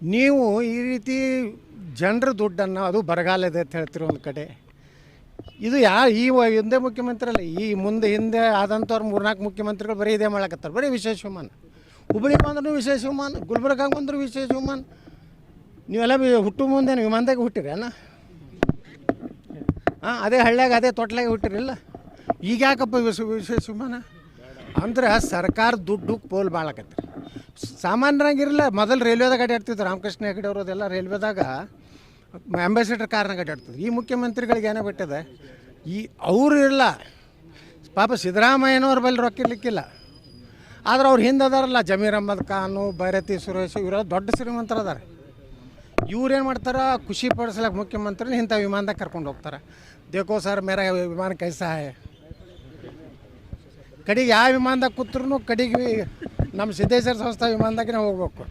ನೀವು ಈ ರೀತಿ ಜನರ ದುಡ್ಡನ್ನು ಅದು ಬರಗಾಲ ಇದೆ ಅಂತ ಹೇಳ್ತೀರಿ ಒಂದು ಕಡೆ. ಇದು ಯಾ ಈ ಹಿಂದೆ ಮುಖ್ಯಮಂತ್ರಿ ಅಲ್ಲ ಈ ಮುಂದೆ ಹಿಂದೆ ಆದಂಥವ್ರು ಮೂರ್ನಾಲ್ಕು ಮುಖ್ಯಮಂತ್ರಿಗಳು ಬರೀ ಇದೇ ಮಾಡಕತ್ತಾರೆ, ಬರೀ ವಿಶೇಷ ವಿಮಾನ ಹುಬ್ಬಳ್ಳಿ ಬಂದ್ರೂ ವಿಶೇಷ ವಿಮಾನ ಗುಲ್ಬರ್ಗಾಗ ಬಂದರೂ ವಿಶೇಷ ವಿಮಾನ ನೀವೆಲ್ಲ ಹುಟ್ಟು ಮುಂದೆ ವಿಮಾನದಾಗ ಹುಟ್ಟಿರಿ ಅಣ್ಣ ಹಾಂ, ಅದೇ ಹಳ್ಳ್ಯಾಗ ಅದೇ ತೊಟ್ಲಾಗ ಹುಟ್ಟಿರಿಲ್ಲ ಈಗ ಯಾಕಪ್ಪ ವಿಶ ವಿಶೇಷ ವಿಮಾನ ಅಂದ್ರೆ ಸರ್ಕಾರ ದುಡ್ಡು ಪೋಲ್ ಬಾಳಕತ್ರಿ ಸಾಮಾನ್ಯರಾಗಿರಲ್ಲ, ಮೊದಲು ರೈಲ್ವೆದಾಗ ಅಡ್ಡಾಡ್ತಿದ್ರು ರಾಮಕೃಷ್ಣ ಹೆಗಡೆ ಅವರು ಅದೆಲ್ಲ ರೈಲ್ವೆದಾಗ ಅಂಬಾಸಿಡರ್ ಕಾರ್ನಾಗ ಅಡ್ಡಾಡ್ತಿದ್ರು ಈ ಮುಖ್ಯಮಂತ್ರಿಗಳಿಗೆ ಏನೋ ಬಿಟ್ಟಿದೆ? ಈ ಅವರು ಇರಲ್ಲ. ಪಾಪ ಸಿದ್ದರಾಮಯ್ಯನವ್ರ ಬಳಿ ರೊಕ್ಕ ಇರ್ಲಿಕ್ಕಿಲ್ಲ. ಆದ್ರೆ ಅವ್ರು ಹಿಂದೆ ಅದಾರಲ್ಲ, ಜಮೀರ್ ಅಹ್ಮದ್ ಖಾನು, ಭೈರತಿ ಸುರೇಶ್, ಇವರೆಲ್ಲ ದೊಡ್ಡ ಶ್ರೀಮಂತರು ಅದಾರೆ ಇವ್ರೇನು ಮಾಡ್ತಾರೆ? ಖುಷಿ ಪಡಿಸ್ಲಕ್ಕೆ ಮುಖ್ಯಮಂತ್ರಿನ ಇಂಥ ವಿಮಾನದಾಗ ಕರ್ಕೊಂಡು ಹೋಗ್ತಾರೆ. ದೇಕೋ ಸರ್, ಮೇರ ವಿಮಾನ ಕೈ ಸಹಾಯ. ಕಡೆಗೆ ಯಾವ ವಿಮಾನದಾಗ ಕೂತ್ರು ಕಡೆಗೆ ನಮ್ಮ ಸಿದ್ದೇಶ್ವರ ಸಂಸ್ಥಾ ವಿಮಾನದಾಗೆ ಹೋಗ್ಬೇಕು.